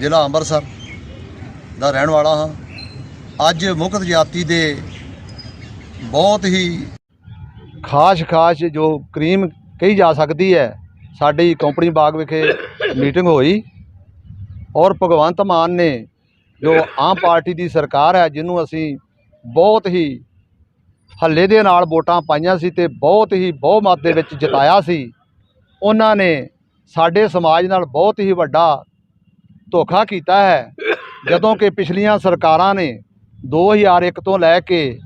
ਜ਼ਿਲ੍ਹਾ ਅੰਮ੍ਰਿਤਸਰ ਦਾ ਰਹਿਣ ਵਾਲਾ ਹਾਂ। ਅੱਜ ਮੁਕਤ ਜਾਤੀ ਦੇ ਬਹੁਤ ਹੀ ਖਾਸ ਖਾਸ ਜੋ ਕਰੀਮ ਕਹੀ ਜਾ ਸਕਦੀ ਹੈ, ਸਾਡੀ ਕੰਪਨੀ ਬਾਗ ਵਿਖੇ ਮੀਟਿੰਗ ਹੋਈ ਔਰ ਭਗਵੰਤ ਮਾਨ ਨੇ ਜੋ ਆਮ ਪਾਰਟੀ ਦੀ ਸਰਕਾਰ ਹੈ, ਜਿਹਨੂੰ ਅਸੀਂ ਬਹੁਤ ਹੀ ਹੱਲੇ ਦੇ ਨਾਲ ਵੋਟਾਂ ਪਾਈਆਂ ਸੀ ਤੇ ਬਹੁਤ ਹੀ ਬਹੁਮਤ ਦੇ ਵਿੱਚ ਜਿਤਾਇਆ ਸੀ, ਉਹਨਾਂ ਨੇ ਸਾਡੇ ਸਮਾਜ ਨਾਲ ਬਹੁਤ ਹੀ ਵੱਡਾ ਧੋਖਾ ਕੀਤਾ ਹੈ। ਜਦੋਂ ਕਿ ਪਿਛਲੀਆਂ ਸਰਕਾਰਾਂ ਨੇ 2001 ਤੋਂ ਲੈ ਕੇ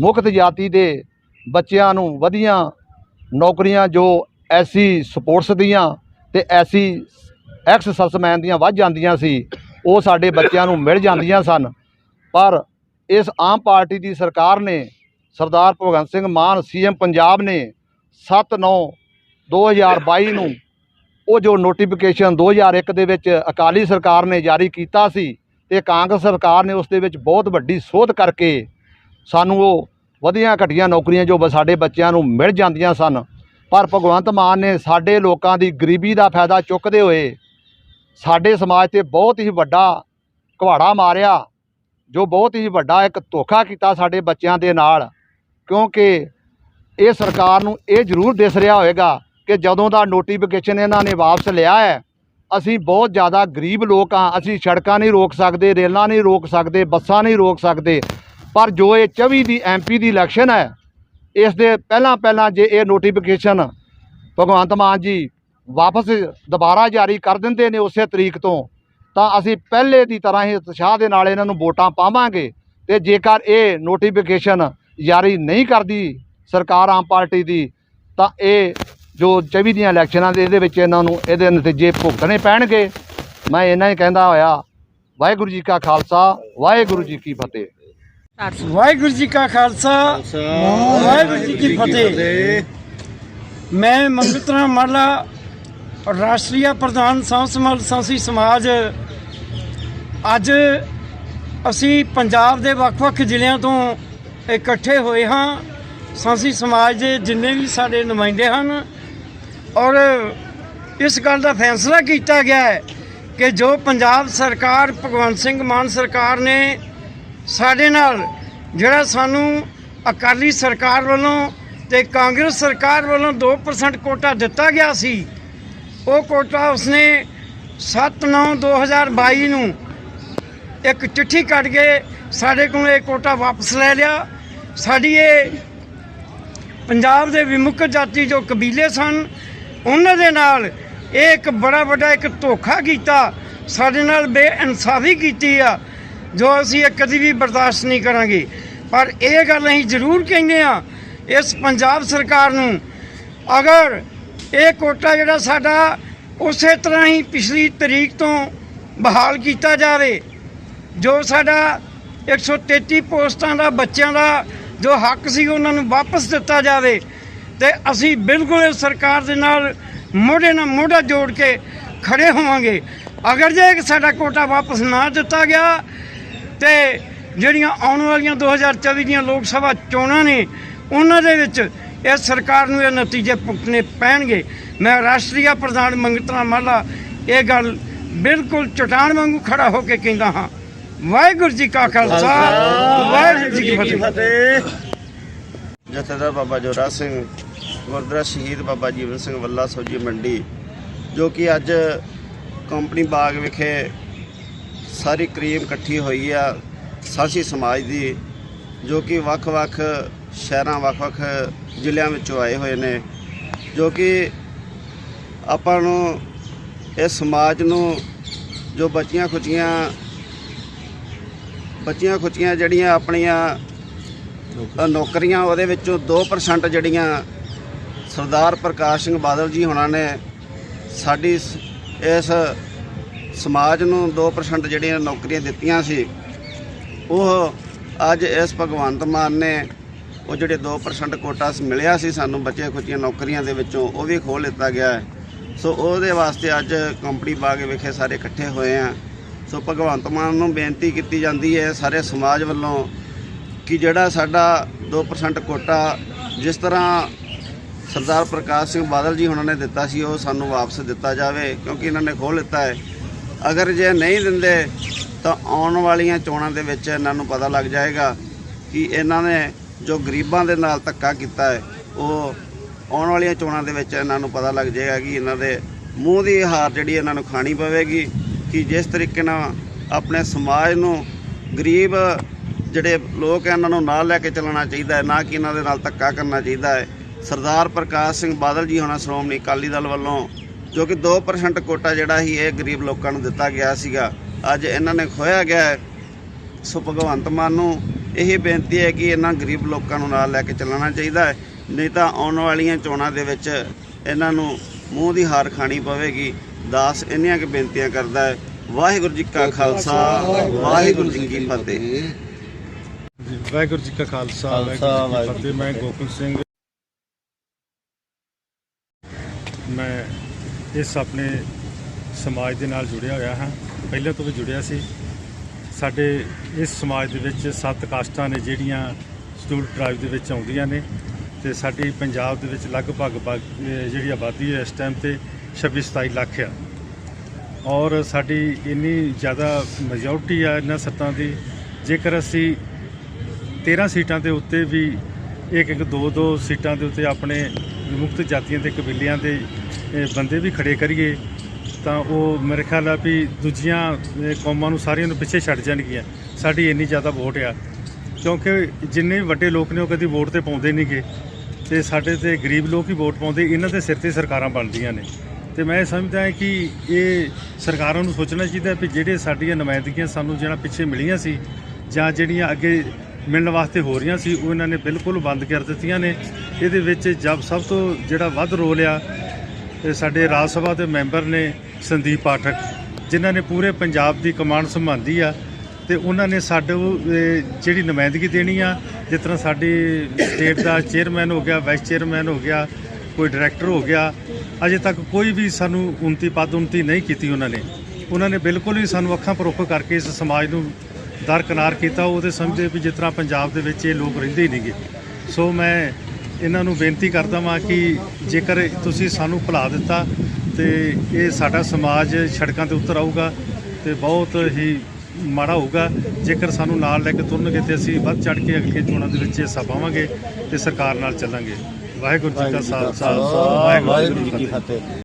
ਮੁਕਤ ਜਾਤੀ ਦੇ ਬੱਚਿਆਂ ਨੂੰ ਵਧੀਆ ਨੌਕਰੀਆਂ ਜੋ ਐਸੀ ਸਪੋਰਟਸ ਦੀਆਂ ਤੇ ਐਸੀ ਐਕਸ ਦੀਆਂ ਵੱਧ ਜਾਂਦੀਆਂ ਸੀ, ਉਹ ਸਾਡੇ ਬੱਚਿਆਂ ਨੂੰ ਮਿਲ ਜਾਂਦੀਆਂ ਸਨ। ਪਰ ਇਸ ਆਮ ਪਾਰਟੀ ਦੀ ਸਰਕਾਰ ਨੇ ਸਰਦਾਰ ਭਗਵੰਤ ਸਿੰਘ ਮਾਨ ਸੀਐਮ ਪੰਜਾਬ ਨੇ 7/9 2022 ਨੂੰ ਉਹ ਜੋ ਨੋਟੀਫਿਕੇਸ਼ਨ 2001 ਦੇ ਵਿੱਚ ਅਕਾਲੀ ਸਰਕਾਰ ਨੇ ਜਾਰੀ ਕੀਤਾ ਸੀ ਤੇ ਕਾਂਗਰਸ ਸਰਕਾਰ ਨੇ ਉਸ ਦੇ ਵਿੱਚ ਬਹੁਤ ਵੱਡੀ ਸੋਧ ਕਰਕੇ ਸਾਨੂੰ ਉਹ ਵਧੀਆ ਘਟੀਆਂ ਨੌਕਰੀਆਂ ਜੋ ਸਾਡੇ ਬੱਚਿਆਂ ਨੂੰ ਮਿਲ ਜਾਂਦੀਆਂ ਸਨ, ਪਰ ਭਗਵੰਤ ਮਾਨ ਨੇ ਸਾਡੇ ਲੋਕਾਂ ਦੀ ਗਰੀਬੀ ਦਾ ਫਾਇਦਾ ਚੁੱਕਦੇ ਹੋਏ ਸਾਡੇ ਸਮਾਜ ਤੇ ਬਹੁਤ ਹੀ ਵੱਡਾ ਕੁਹਾੜਾ ਮਾਰਿਆ, ਜੋ ਬਹੁਤ ਹੀ ਵੱਡਾ ਇੱਕ ਧੋਖਾ ਕੀਤਾ ਸਾਡੇ ਬੱਚਿਆਂ ਦੇ ਨਾਲ, ਕਿਉਂਕਿ ਇਹ ਸਰਕਾਰ ਨੂੰ ਇਹ ਜ਼ਰੂਰ ਦਿਸ ਰਿਹਾ ਹੋਵੇਗਾ ਕਿ ਜਦੋਂ ਦਾ ਨੋਟੀਫਿਕੇਸ਼ਨ ਇਹਨਾਂ ਨੇ ਵਾਪਸ ਲਿਆ ਹੈ, ਅਸੀਂ ਬਹੁਤ ਜ਼ਿਆਦਾ ਗਰੀਬ ਲੋਕ ਹਾਂ, ਅਸੀਂ ਸੜਕਾਂ ਨਹੀਂ ਰੋਕ ਸਕਦੇ, ਰੇਲਾਂ ਨਹੀਂ ਰੋਕ ਸਕਦੇ, ਬੱਸਾਂ ਨਹੀਂ ਰੋਕ ਸਕਦੇ, ਪਰ ਜੋ ਇਹ 24 ਦੀ ਐਮਪੀ ਦੀ ਇਲੈਕਸ਼ਨ ਹੈ, ਇਸ ਦੇ ਪਹਿਲਾਂ ਪਹਿਲਾਂ ਜੇ ਇਹ ਨੋਟੀਫਿਕੇਸ਼ਨ ਭਗਵੰਤ ਮਾਨ ਜੀ ਵਾਪਸ ਦੁਬਾਰਾ ਜਾਰੀ ਕਰ ਦਿੰਦੇ ਨੇ ਉਸੇ ਤਰੀਕ ਤੋਂ, ਤਾਂ ਅਸੀਂ ਪਹਿਲੇ ਦੀ ਤਰ੍ਹਾਂ ਹੀ ਉਤਸ਼ਾਹ ਦੇ ਨਾਲ ਇਹਨਾਂ ਨੂੰ ਵੋਟਾਂ ਪਾਵਾਂਗੇ ਤੇ ਜੇਕਰ ਇਹ ਨੋਟੀਫਿਕੇਸ਼ਨ ਜਾਰੀ ਨਹੀਂ ਕਰਦੀ ਸਰਕਾਰ ਆਮ ਪਾਰਟੀ ਦੀ, ਤਾਂ ਇਹ ਜੋ 24 ਦੀਆਂ ਇਲੈਕਸ਼ਨਾਂ ਦੇ ਇਹਦੇ ਵਿੱਚ ਇਹਨਾਂ ਨੂੰ ਇਹਦੇ ਨਤੀਜੇ ਭੁਗਤਣੇ ਪੈਣਗੇ। ਮੈਂ ਇਹਨਾਂ ਹੀ ਕਹਿੰਦਾ ਹੋਇਆ ਵਾਹਿਗੁਰੂ ਜੀ ਕਾ ਖਾਲਸਾ ਵਾਹਿਗੁਰੂ ਜੀ ਕੀ ਫਤਿਹ। ਵਾਹਿਗੁਰੂ ਜੀ ਕਾ ਖਾਲਸਾ ਵਾਹਿਗੁਰੂ ਜੀ ਕੀ ਫਤਿਹ। ਮੈਂ ਮੰਗਤਰਾ ਮਾਲਾ ਰਾਸ਼ਟਰੀ ਪ੍ਰਧਾਨ ਸਾਂਝ ਸੰਭਾਲ ਸਾਂਸੀ ਸਮਾਜ। ਅੱਜ ਅਸੀਂ ਪੰਜਾਬ ਦੇ ਵੱਖ-ਵੱਖ ਜ਼ਿਲ੍ਹਿਆਂ ਤੋਂ ਇਕੱਠੇ ਹੋਏ ਹਾਂ। ਸਾਂਸੀ ਸਮਾਜ ਦੇ ਜਿੰਨੇ ਵੀ ਸਾਡੇ ਨੁਮਾਇੰਦੇ ਹਨ ਔਰ ਇਸ ਗੱਲ ਦਾ ਫੈਸਲਾ ਕੀਤਾ ਗਿਆ ਹੈ ਕਿ ਜੋ ਪੰਜਾਬ ਸਰਕਾਰ, ਭਗਵੰਤ ਸਿੰਘ ਮਾਨ ਸਰਕਾਰ ਨੇ ਸਾਡੇ ਨਾਲ, ਜਿਹੜਾ ਸਾਨੂੰ ਅਕਾਲੀ ਸਰਕਾਰ ਵੱਲੋਂ ਤੇ ਕਾਂਗਰਸ ਸਰਕਾਰ ਵੱਲੋਂ 2% ਕੋਟਾ ਦਿੱਤਾ ਗਿਆ ਸੀ, ਉਹ ਕੋਟਾ ਉਸਨੇ 7/9/2022 ਨੂੰ ਇੱਕ ਚਿੱਠੀ ਕੱਢ ਕੇ ਸਾਡੇ ਕੋਲ ਇਹ ਕੋਟਾ ਵਾਪਸ ਲੈ ਲਿਆ। ਸਾਡੀ ਇਹ ਪੰਜਾਬ ਦੇ ਵਿਮੁਖ ਜਾਤੀ ਜੋ ਕਬੀਲੇ ਸਨ ਉਹਨਾਂ ਦੇ ਨਾਲ ਇਹ ਇੱਕ ਬੜਾ ਵੱਡਾ ਇੱਕ ਧੋਖਾ ਕੀਤਾ, ਸਾਡੇ ਨਾਲ ਬੇਇਨਸਾਫੀ ਕੀਤੀ ਆ, ਜੋ ਅਸੀਂ ਇਹ ਕਦੀ ਵੀ ਬਰਦਾਸ਼ਤ ਨਹੀਂ ਕਰਾਂਗੇ। ਪਰ ਇਹ ਗੱਲ ਅਸੀਂ ਜ਼ਰੂਰ ਕਹਿੰਦੇ ਆ ਇਸ ਪੰਜਾਬ ਸਰਕਾਰ ਨੂੰ, ਅਗਰ ਇਹ ਕੋਟਾ ਜਿਹੜਾ ਸਾਡਾ ਉਸੇ ਤਰ੍ਹਾਂ ਹੀ ਪਿਛਲੀ ਤਰੀਕ ਤੋਂ ਬਹਾਲ ਕੀਤਾ ਜਾਵੇ, ਜੋ ਸਾਡਾ 133 ਪੋਸਟਾਂ ਦਾ ਬੱਚਿਆਂ ਦਾ ਜੋ ਹੱਕ ਸੀ ਉਹਨਾਂ ਨੂੰ ਵਾਪਸ ਦਿੱਤਾ ਜਾਵੇ ਤੇ ਅਸੀਂ ਬਿਲਕੁਲ ਇਸ ਸਰਕਾਰ ਦੇ ਨਾਲ ਮੋਢੇ ਨਾਲ ਮੋਢਾ ਜੋੜ ਕੇ ਖੜੇ ਹੋਵਾਂਗੇ। ਅਗਰ ਜੇ ਸਾਡਾ ਕੋਟਾ ਵਾਪਸ ਨਾ ਦਿੱਤਾ ਗਿਆ ਤੇ ਜਿਹੜੀਆਂ ਆਉਣ ਵਾਲੀਆਂ 2024 ਦੀਆਂ ਲੋਕ ਸਭਾ ਚੋਣਾਂ ਨੇ ਉਹਨਾਂ ਦੇ ਵਿੱਚ ਇਸ ਸਰਕਾਰ ਨੂੰ ਇਹ ਨਤੀਜੇ ਭੁਗਤਣੇ ਪੈਣਗੇ। ਮੈਂ ਰਾਸ਼ਟਰੀ ਪ੍ਰਧਾਨ ਮੰਗਤਰਾ ਮਾਲਾ ਇਹ ਗੱਲ ਬਿਲਕੁਲ ਚਟਾਨ ਵਾਂਗੂ ਖੜਾ ਹੋ ਕੇ ਕਹਿੰਦਾ ਹਾਂ। ਵਾਹਿਗੁਰੂ ਜੀ ਕਾ ਖਾਲਸਾ ਵਾਹਿਗੁਰੂ ਜੀ ਕੀ ਫਤਿਹ। ਜਥੇਦਾਰ ਬਾਬਾ ਜੋਰਾ ਸਿੰਘ ਗੁਰਦੁਆਰਾ ਸ਼ਹੀਦ ਬਾਬਾ ਜੀਵਨ ਸਿੰਘ ਵੱਲਾ ਸਬਜੀ ਮੰਡੀ, ਜੋ ਕਿ ਅੱਜ ਕੰਪਨੀ ਬਾਗ ਵਿਖੇ ਸਾਰੀ ਕਰੀਮ ਇਕੱਠੀ ਹੋਈ ਆ, ਸਾਂਸੀ ਸਮਾਜ ਦੀ, ਜੋ ਕਿ ਵੱਖ-ਵੱਖ ਸ਼ਹਿਰਾਂ, ਵੱਖ-ਵੱਖ ਜ਼ਿਲ੍ਹਿਆਂ ਵਿੱਚੋਂ ਆਏ ਹੋਏ ਨੇ, ਜੋ ਕਿ ਆਪਾਂ ਨੂੰ ਇਸ ਸਮਾਜ ਨੂੰ ਜੋ ਬੱਚੀਆਂ ਖੁਚੀਆਂ ਬੱਚੀਆਂ ਖੁਚੀਆਂ ਜਿਹੜੀਆਂ ਆਪਣੀਆਂ ਨੌਕਰੀਆਂ, ਉਹਦੇ ਵਿੱਚੋਂ 2% ਜਿਹੜੀਆਂ ਸਰਦਾਰ ਪ੍ਰਕਾਸ਼ ਸਿੰਘ ਬਾਦਲ ਜੀ ਹੋਣਾ ਨੇ ਸਾਡੀ ਇਸ- ਇਸ ਸਮਾਜ ਨੂੰ 2% ਜਿਹੜੀਆਂ ਨੌਕਰੀਆਂ ਦਿੱਤੀਆਂ ਸੀ, ਉਹ ਅੱਜ ਇਸ ਭਗਵੰਤ ਮਾਨ ਨੇ ਉਹ ਜਿਹੜੇ 2% ਕੋਟਾ ਮਿਲਿਆ ਸੀ ਸਾਨੂੰ ਬੱਚੇ ਖੁਚੀਆਂ ਨੌਕਰੀਆਂ ਦੇ ਵਿੱਚੋਂ, ਉਹ ਵੀ ਖੋਲ ਲਿੱਤਾ ਗਿਆ ਹੈ। ਸੋ ਉਹਦੇ ਵਾਸਤੇ ਅੱਜ ਕੰਪਨੀ ਬਾਗ ਵਿਖੇ ਸਾਰੇ ਇਕੱਠੇ ਹੋਏ ਆ। ਸੋ ਭਗਵੰਤ ਮਾਨ ਨੂੰ ਬੇਨਤੀ ਕੀਤੀ ਜਾਂਦੀ ਹੈ ਸਾਰੇ ਸਮਾਜ ਵੱਲੋਂ ਕਿ ਜਿਹੜਾ ਸਾਡਾ 2% ਕੋਟਾ ਜਿਸ ਤਰ੍ਹਾਂ ਸਰਦਾਰ ਪ੍ਰਕਾਸ਼ ਸਿੰਘ ਬਾਦਲ ਜੀ ਉਹਨਾਂ ਨੇ ਦਿੱਤਾ ਸੀ, ਉਹ ਸਾਨੂੰ ਵਾਪਸ ਦਿੱਤਾ ਜਾਵੇ, ਕਿਉਂਕਿ ਇਹਨਾਂ ਨੇ ਖੋਹ ਲਿੱਤਾ ਹੈ। ਅਗਰ ਜੇ ਨਹੀਂ ਦਿੰਦੇ, ਤਾਂ ਆਉਣ ਵਾਲੀਆਂ ਚੋਣਾਂ ਦੇ ਵਿੱਚ ਇਹਨਾਂ ਨੂੰ ਪਤਾ ਲੱਗ ਜਾਏਗਾ ਕਿ ਇਹਨਾਂ ਨੇ ਜੋ ਗਰੀਬਾਂ ਦੇ ਨਾਲ ਧੱਕਾ ਕੀਤਾ ਹੈ, ਉਹ ਆਉਣ ਵਾਲੀਆਂ ਚੋਣਾਂ ਦੇ ਵਿੱਚ ਇਹਨਾਂ ਨੂੰ ਪਤਾ ਲੱਗ ਜਾਏਗਾ ਕਿ ਇਹਨਾਂ ਦੇ ਮੂੰਹ ਦੀ ਹਾਰ ਜਿਹੜੀ ਇਹਨਾਂ ਨੂੰ ਖਾਣੀ ਪਵੇਗੀ, ਕਿ ਜਿਸ ਤਰੀਕੇ ਨਾਲ ਆਪਣੇ ਸਮਾਜ ਨੂੰ ਗਰੀਬ ਜਿਹੜੇ ਲੋਕ ਹੈ, ਇਹਨਾਂ ਨੂੰ ਨਾਲ ਲੈ ਕੇ ਚੱਲਣਾ ਚਾਹੀਦਾ ਹੈ, ਨਾ ਕਿ ਇਹਨਾਂ ਦੇ ਨਾਲ ਧੱਕਾ ਕਰਨਾ ਚਾਹੀਦਾ ਹੈ। ਸਰਦਾਰ ਪ੍ਰਕਾਸ਼ ਸਿੰਘ ਬਾਦਲ ਜੀ ਹੋਣਾ ਸ਼੍ਰੋਮਣੀ ਅਕਾਲੀ ਦਲ ਵੱਲੋਂ, ਜੋ ਕਿ 2% ਕੋਟਾ ਜਿਹੜਾ ਸੀ, ਇਹ ਗਰੀਬ ਲੋਕਾਂ ਨੂੰ ਦਿੱਤਾ ਗਿਆ ਸੀਗਾ। ਅੱਜ ਇਹਨਾਂ ਨੇ ਖੋਇਆ ਗਿਆ ਹੈ। ਸੋ ਭਗਵੰਤ ਮਾਨ ਨੂੰ ਇਹ ਬੇਨਤੀ ਹੈ ਕਿ ਇਹਨਾਂ ਗਰੀਬ ਲੋਕਾਂ ਨੂੰ ਨਾਲ ਲੈ ਕੇ ਚੱਲਣਾ ਚਾਹੀਦਾ ਹੈ। ਨਹੀਂ ਤਾਂ ਆਉਣ ਵਾਲੀਆਂ ਚੋਣਾਂ ਦੇ ਵਿੱਚ ਇਹਨਾਂ ਨੂੰ ਮੂੰਹ ਦੀ ਹਾਰ ਖਾਣੀ ਪਵੇਗੀ। ਦਾਸ ਇੰਨੀਆਂ ਕਿ ਬੇਨਤੀਆਂ ਕਰਦਾ ਹੈ। ਵਾਹਿਗੁਰੂ ਜੀ ਕਾ ਖਾਲਸਾ, ਵਾਹਿਗੁਰੂ ਜੀ ਕੀ ਫਤਿਹ। ਵਾਹਿਗੁਰੂ ਜੀ ਕਾ ਖਾਲਸਾ, ਵਾਹਿਗੁਰੂ ਜੀ ਕੀ ਫਤਿਹ। ਮੈਂ ਗੋਕੁਲ ਸਿੰਘ। ਮੈਂ ਇਸ ਆਪਣੇ ਸਮਾਜ ਦੇ ਨਾਲ ਜੁੜਿਆ ਹੋਇਆ ਹਾਂ। ਪਹਿਲਾਂ ਤੋਂ ਵੀ ਜੁੜਿਆ ਸੀ। ਸਾਡੇ ਇਸ ਸਮਾਜ ਦੇ ਵਿੱਚ ਸੱਤ ਕਾਸਟਾਂ ਨੇ ਜਿਹੜੀਆਂ ਸਟੂਲ ਟ੍ਰਾਈਬ ਦੇ ਵਿੱਚ ਆਉਂਦੀਆਂ ਨੇ ਤੇ ਸਾਡੀ ਪੰਜਾਬ ਦੇ ਵਿੱਚ ਲਗਭਗ ਬਾ- ਜਿਹੜੀ ਆਬਾਦੀ ਹੈ ਇਸ ਟਾਈਮ ਤੇ 26 27 ਲੱਖ ਆ। ਔਰ ਸਾਡੀ ਇੰਨੀ ਜ਼ਿਆਦਾ ਮੈਜੋਰਟੀ ਆ ਇਹਨਾਂ ਸੱਤਾਂ ਦੀ। ਜੇਕਰ ਅਸੀਂ 13 ਸੀਟਾਂ ਦੇ ਉੱਤੇ ਵੀ ਇੱਕ ਇੱਕ ਦੋ ਦੋ ਸੀਟਾਂ ਦੇ ਉੱਤੇ ਆਪਣੇ ਵਿਮੁਕਤ ਜਾਤੀਆਂ ਦੇ ਕਬੀਲਿਆਂ ਦੇ ਬੰਦੇ ਵੀ ਖੜੇ ਕਰੀਏ, ਤਾਂ ਉਹ ਮੇਰੇ ਖਿਆਲ ਆ ਵੀ ਦੂਜੀਆਂ ਕੌਮਾਂ ਨੂੰ ਸਾਰੀਆਂ ਨੂੰ ਪਿੱਛੇ ਛੱਡ ਜਾਣਗੀਆਂ। ਸਾਡੀ ਇੰਨੀ ਜ਼ਿਆਦਾ ਵੋਟ ਆ। ਕਿਉਂਕਿ ਜਿੰਨੇ ਵੀ ਵੱਡੇ ਲੋਕ ਨੇ ਉਹ ਕਦੀ ਵੋਟ ਤੇ ਪਾਉਂਦੇ ਨਹੀਂਗੇ ਤੇ ਸਾਡੇ ਤੇ ਗਰੀਬ ਲੋਕ ਹੀ ਵੋਟ ਪਾਉਂਦੇ, ਇਹਨਾਂ ਦੇ ਸਿਰ ਤੇ ਸਰਕਾਰਾਂ ਬਣਦੀਆਂ ਨੇ। ਤੇ ਮੈਂ ਇਹ ਸਮਝਦਾ ਹਾਂ ਕਿ ਇਹ ਸਰਕਾਰਾਂ ਨੂੰ ਸੋਚਣਾ ਚਾਹੀਦਾ ਵੀ ਜਿਹੜੇ ਸਾਡੀਆਂ ਨੁਮਾਇੰਦਗੀਆਂ ਸਾਨੂੰ ਜਿਹੜਾ ਪਿੱਛੇ ਮਿਲੀਆਂ ਸੀ, ਜਾਂ ਜਿਹੜੀਆਂ ਅੱਗੇ ਮਿਲਣ ਵਾਸਤੇ ਹੋ ਰਹੀਆਂ ਸੀ, ਉਹ ਇਹਨਾਂ ਨੇ ਬਿਲਕੁਲ ਬੰਦ ਕਰ ਦਿੱਤੀਆਂ ਨੇ। ਇਹਦੇ ਵਿੱਚ ਜਬ ਸਭ ਤੋਂ ਜਿਹੜਾ ਵੱਧ ਰੋਲ ਆ ਸਾਡੇ ਰਾਜ ਸਭਾ ਦੇ ਮੈਂਬਰ ਨੇ ਸੰਦੀਪ ਪਾਠਕ, ਜਿਨ੍ਹਾਂ ਨੇ ਪੂਰੇ ਪੰਜਾਬ ਦੀ ਕਮਾਂਡ ਸੰਭਾਲੀ ਆ ਤੇ ਉਹਨਾਂ ਨੇ ਸਾਡੇ ਜਿਹੜੀ ਨੁਮਾਇੰਦਗੀ ਦੇਣੀ ਆ, ਜਿਸ ਤਰ੍ਹਾਂ ਸਾਡੀ ਸਟੇਟ ਦਾ ਚੇਅਰਮੈਨ ਹੋ ਗਿਆ, ਵਾਈਸ ਚੇਅਰਮੈਨ ਹੋ ਗਿਆ, ਕੋਈ ਡਾਇਰੈਕਟਰ ਹੋ ਗਿਆ, ਅਜੇ ਤੱਕ ਕੋਈ ਵੀ ਸਾਨੂੰ ਉਨਤੀ, ਪਦ ਉਨਤੀ ਨਹੀਂ ਕੀਤੀ ਉਹਨਾਂ ਨੇ। ਉਹਨਾਂ ਨੇ ਬਿਲਕੁਲ ਹੀ ਸਾਨੂੰ ਅੱਖਾਂ ਪਰੋਖ ਕਰਕੇ ਇਸ ਸਮਾਜ ਨੂੰ ਦਰਕਨਾਰ ਕੀਤਾ ਉਹਦੇ ਸਮਝਦੇ ਵੀ ਜਿਸ ਤਰ੍ਹਾਂ ਪੰਜਾਬ ਦੇ ਵਿੱਚ ਇਹ ਲੋਕ ਰਹਿੰਦੇ ਹੀ ਨਹੀਂਗੇ। ਸੋ ਮੈਂ ਇਹਨਾਂ ਨੂੰ ਬੇਨਤੀ ਕਰਦਾ ਵਾਂ ਕਿ ਜੇਕਰ ਤੁਸੀਂ ਸਾਨੂੰ ਭੁਲਾ ਦਿੱਤਾ ਤੇ ਇਹ ਸਾਡਾ ਸਮਾਜ ਸੜਕਾਂ ਤੇ ਉਤਰ ਆਊਗਾ ਤੇ ਬਹੁਤ ਹੀ ਮਾੜਾ ਹੋਊਗਾ। ਜੇਕਰ ਸਾਨੂੰ ਨਾਲ ਲੈ ਕੇ ਤੁਰਨਗੇ ਤੇ ਅਸੀਂ ਵੱਧ ਚੜ ਕੇ ਅਗਲੀਆਂ ਚੋਣਾਂ ਦੇ ਵਿੱਚ ਹਿੱਸਾ ਪਾਵਾਂਗੇ ਤੇ ਸਰਕਾਰ ਨਾਲ ਚੱਲਾਂਗੇ। ਵਾਹਿਗੁਰੂ ਜੀ ਕਾ ਖਾਲਸਾ ਵਾਹਿਗੁਰੂ ਜੀ ਕੀ ਫਤਿਹ।